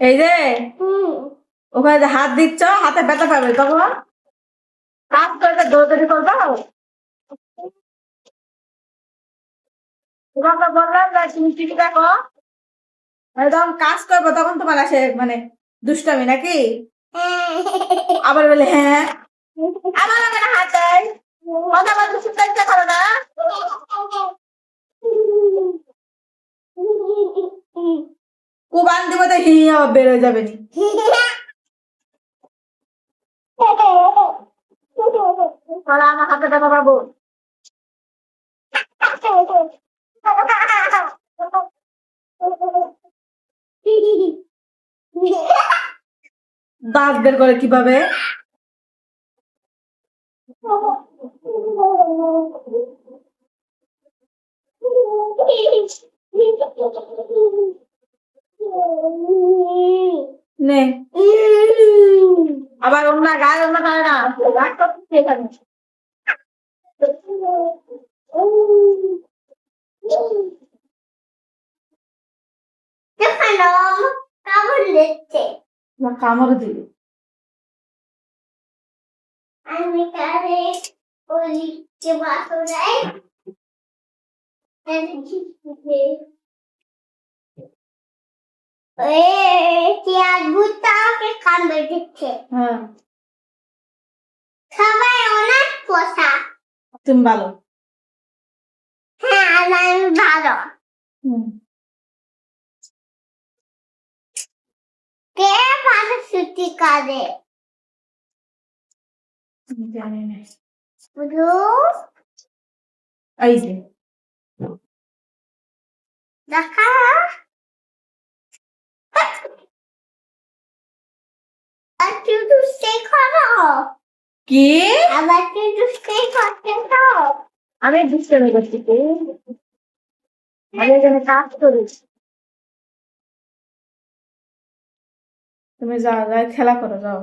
এই যে ওখানে যে হাত দিচ্ছ হাতে ব্যথা পাবে তখন কাজ করবে দৌড়দৌড়ি করব? তোমাকে বললাম যে তুমি টিভি দেখো। কাজ করব তখন তোমার আসে মানে দুষ্টামি নাকি? আবার বলে হ্যাঁ। আমার আমার হাত দেয়। কথা বলতে শুনতে করো না কুবান দিব তো হি আবার বের যাবে নি। দাঁত বের করে কীভাবে? নে। আবার অন্য গায়ে অন্য গায়ে না কামড় দিচ্ছে। না কামড় দিবি। আমি তারে ওই যে সবাই অনেক পোষা। তুমি ভালো? হ্যাঁ আমি ভালো। কে ভালো ছুটি করে জানি না। এই যে। দেখা। দুষ্টাই করো কি? আবার আমি দুষ্টামি করছি আমি এখানে কাজ করি। তুমি যাও যাও খেলা করো যাও।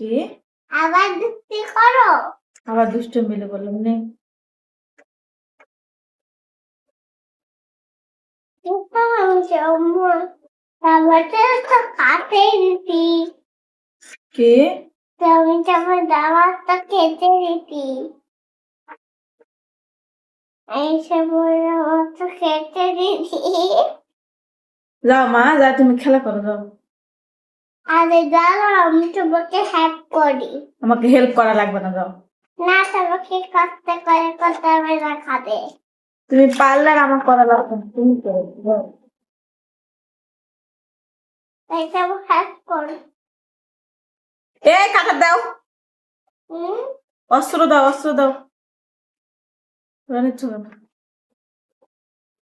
কি? আবার দুষ্টি করো। আবার দুষ্ট মিলে বললাম নে কাটে দিতি কি? আমি সময় আমার তো খেতে দিতি যাও মা যা তুমি খেলা করো যাও। আরে দাঁড়া আমি তোমাকে হেল্প করি। আমাকে হেল্প করা লাগবে না যাও। না তোমাকে করতে করে করতে হবে। না খাবে তুমি পারলে আমার করা লাগবে তুমি করো যাও। তাই সব হেল্প করি এই কাটা দাও হুম অস্ত্র দাও অস্ত্র দাও রানিচ্ছ কেন